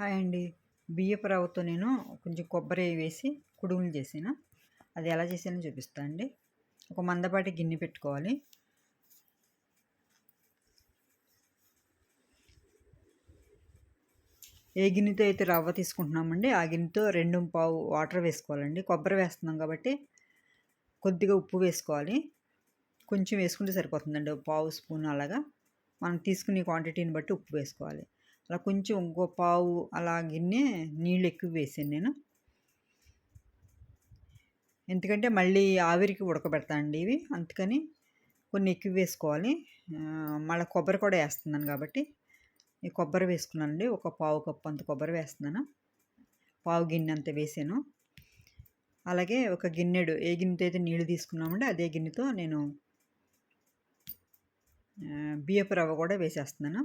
Hi అండి. బియ్యపు రవ్వతో నేను కొంచెం కొబ్బరి వేసి కుడుములు చేసాను. అది ఎలా చేసానో చూపిస్తాను అండి. ఒక మందపాటి గిన్నె పెట్టుకోవాలి. ఏ గిన్నెతో అయితే రవ్వ తీసుకుంటున్నామండి ఆ గిన్నెతో రెండు పావు వాటర్ వేసుకోవాలండి. కొబ్బరి వేస్తున్నాం కాబట్టి కొద్దిగా ఉప్పు వేసుకోవాలి. కొంచెం వేసుకుంటే సరిపోతుందండి. పావు స్పూన్ అలాగా. మనం తీసుకునే క్వాంటిటీని బట్టి ఉప్పు వేసుకోవాలి. అలా కొంచెం ఇంకో పావు అలా గిన్నె నీళ్ళు ఎక్కువ వేసాను నేను. ఎందుకంటే మళ్ళీ ఆవిరికి ఉడకబెడతానండి ఇవి. అందుకని కొన్ని ఎక్కువ వేసుకోవాలి. మళ్ళీ కొబ్బరి కూడా వేస్తున్నాను కాబట్టి. ఈ కొబ్బరి వేసుకున్నానండి. ఒక పావు కప్పు అంత కొబ్బరి వేస్తున్నాను. పావు గిన్నె అంత వేసాను. అలాగే ఒక గిన్నెడు ఏ గిన్నెతో అయితే నీళ్ళు తీసుకున్నామంటే అదే గిన్నెతో నేను బియ్యపు రవ్వ కూడా వేసేస్తున్నాను.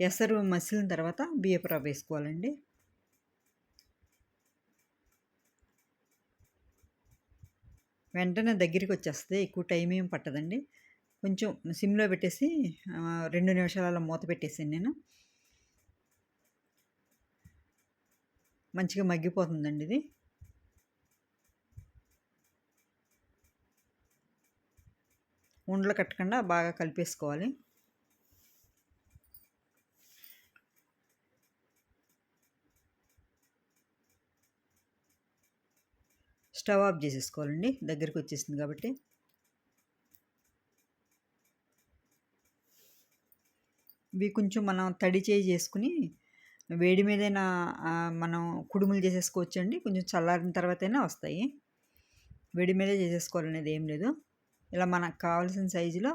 ఎసరు మసిలిన తర్వాత బియ్యపు రవ్వ వేసుకోవాలండి. వెంటనే దగ్గరికి వచ్చేస్తుంది ఎక్కువ టైం ఏం పట్టదండి. కొంచెం సిమ్లో పెట్టేసి రెండు నిమిషాలలో మూత పెట్టేసాను నేను. మంచిగా మగ్గిపోతుందండి ఇది. ఉండలు కట్టకుండా బాగా కలిపేసుకోవాలి. స్టవ్ ఆఫ్ చేసేసుకోవాలండి దగ్గరికి వచ్చేసింది కాబట్టి. ఇవి కొంచెం మనం తడి చేయి చేసుకుని వేడి మీదైనా మనం కుడుములు చేసేసుకోవచ్చండి కొంచెం చల్లారిన తర్వాతైనా వస్తాయి. వేడి మీదే చేసేసుకోవాలనేది ఏం లేదు. ఇలా మనకు కావాల్సిన సైజులో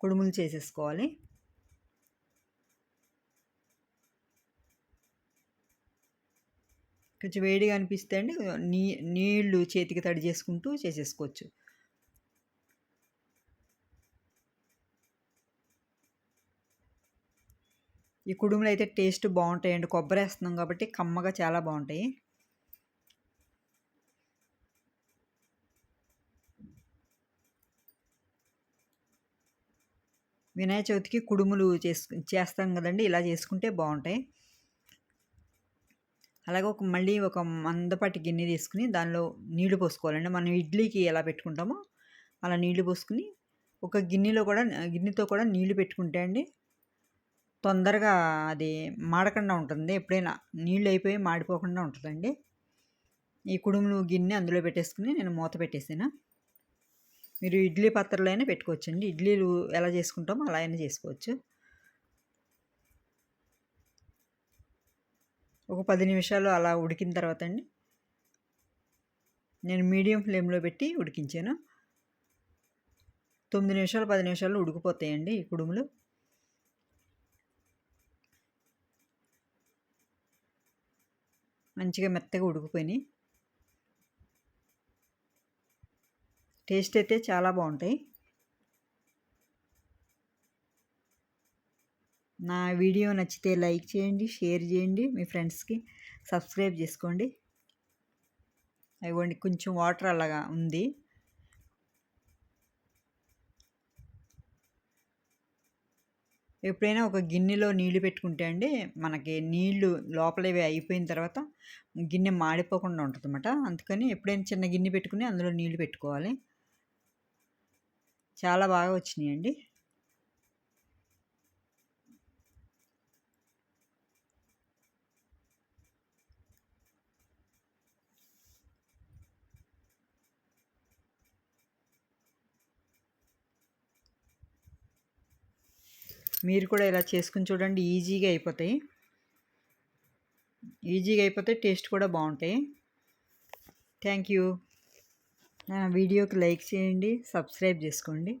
కుడుములు చేసేసుకోవాలి. కొంచెం వేడిగా అనిపిస్తే అండి నీ నీళ్ళు చేతికి తడి చేసుకుంటూ చేసేసుకోవచ్చు. ఈ కుడుములు అయితే టేస్ట్ బాగుంటాయండి. కొబ్బరి వేస్తున్నాం కాబట్టి కమ్మగా చాలా బాగుంటాయి. వినాయక చవితికి కుడుములు చేసు చేస్తాం కదండి ఇలా చేసుకుంటే బాగుంటాయి. అలాగే ఒక మళ్ళీ ఒక మందపాటి గిన్నె తీసుకుని దానిలో నీళ్ళు పోసుకోవాలండి. మనం ఇడ్లీకి ఎలా పెట్టుకుంటామో అలా నీళ్ళు పోసుకుని ఒక గిన్నెలో కూడా గిన్నెతో కూడా నీళ్ళు పెట్టుకుంటే అండి తొందరగా అది మాడకుండా ఉంటుంది. ఎప్పుడైనా నీళ్ళు అయిపోయి మాడిపోకుండా ఉంటుందండి. ఈ కుడుములు గిన్నె అందులో పెట్టేసుకుని నేను మూత పెట్టేసాను. మీరు ఇడ్లీ పాత్రలో అయినా పెట్టుకోవచ్చండి. ఇడ్లీలు ఎలా చేసుకుంటామో అలా అయినా చేసుకోవచ్చు. ఒక పది నిమిషాలు అలా ఉడికిన తర్వాత అండి. నేను మీడియం ఫ్లేమ్లో పెట్టి ఉడికించాను. తొమ్మిది నిమిషాలు పది నిమిషాలు ఉడికిపోతాయండి ఈ కుడుములు. మంచిగా మెత్తగా ఉడికిపోయినాయి. టేస్ట్ అయితే చాలా బాగుంటాయి. నా వీడియో నచ్చితే లైక్ చేయండి షేర్ చేయండి మీ ఫ్రెండ్స్కి సబ్స్క్రైబ్ చేసుకోండి. ఇవ్వండి కొంచెం వాటర్ అలాగా ఉంది. ఎప్పుడైనా ఒక గిన్నెలో నీళ్ళు పెట్టుకుంటే అండి మనకి నీళ్ళు లోపలవి అయిపోయిన తర్వాత గిన్నె మాడిపోకుండా ఉంటుంది అన్నమాట అందుకని ఎప్పుడైనా చిన్న గిన్నె పెట్టుకుని అందులో నీళ్ళు పెట్టుకోవాలి. చాలా బాగా వచ్చినాయండి. మీరు కూడా ఇలా చేసుకుని చూడండి ఈజీగా అయిపోతాయి. ఈజీగా అయిపోతే టేస్ట్ కూడా బాగుంటాయి. Thank you. నా వీడియోకి లైక్ చేయండి సబ్స్క్రైబ్ చేసుకోండి.